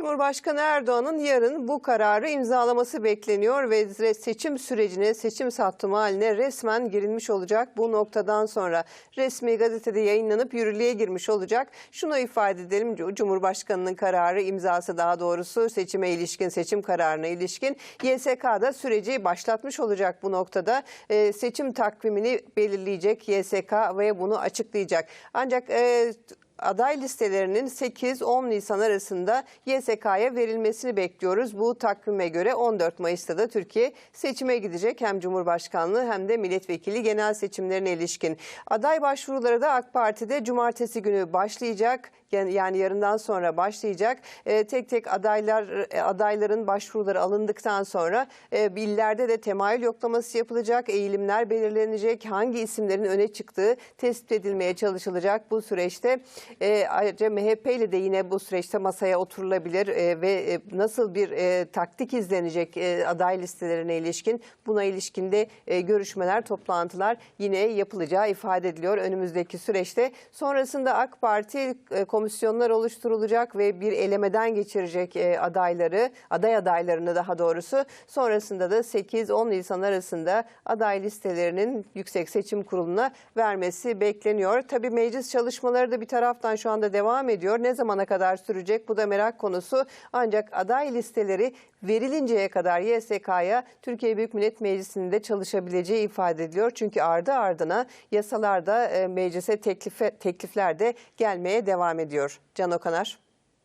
Cumhurbaşkanı Erdoğan'ın yarın bu kararı imzalaması bekleniyor ve seçim sürecine, seçim sattımı haline resmen girilmiş olacak. Bu noktadan sonra resmi gazetede yayınlanıp yürürlüğe girmiş olacak. Şunu ifade edelim, Cumhurbaşkanı'nın kararı imzası daha doğrusu seçime ilişkin, seçim kararına ilişkin YSK'da süreci başlatmış olacak bu noktada. Ee, seçim takvimini belirleyecek YSK ve bunu açıklayacak. Ancak... E, aday listelerinin 8-10 Nisan arasında YSK'ya verilmesini bekliyoruz. Bu takvime göre 14 Mayıs'ta da Türkiye seçime gidecek. Hem Cumhurbaşkanlığı hem de milletvekili genel seçimlerine ilişkin. Aday başvuruları da AK Parti'de cumartesi günü başlayacak. Yani yarından sonra başlayacak. E, tek tek adaylar e, adayların başvuruları alındıktan sonra e, illerde de temayül yoklaması yapılacak. Eğilimler belirlenecek. Hangi isimlerin öne çıktığı tespit edilmeye çalışılacak bu süreçte. E, ayrıca MHP ile de yine bu süreçte masaya oturulabilir e, ve e, nasıl bir e, taktik izlenecek e, aday listelerine ilişkin buna ilişkinde e, görüşmeler, toplantılar yine yapılacağı ifade ediliyor önümüzdeki süreçte. Sonrasında AK Parti e, komisyonlar oluşturulacak ve bir elemeden geçirecek e, adayları, aday adaylarını daha doğrusu. Sonrasında da 8-10 Nisan arasında aday listelerinin Yüksek Seçim Kurulu'na vermesi bekleniyor. Tabii meclis çalışmaları da bir taraftan şu anda devam ediyor. Ne zamana kadar sürecek bu da merak konusu. Ancak aday listeleri verilinceye kadar YSK'ya Türkiye Büyük Millet Meclisi'nde çalışabileceği ifade ediliyor. Çünkü ardı ardına yasalarda e, meclise teklife, teklifler de gelmeye devam ediyor. Can Okanar.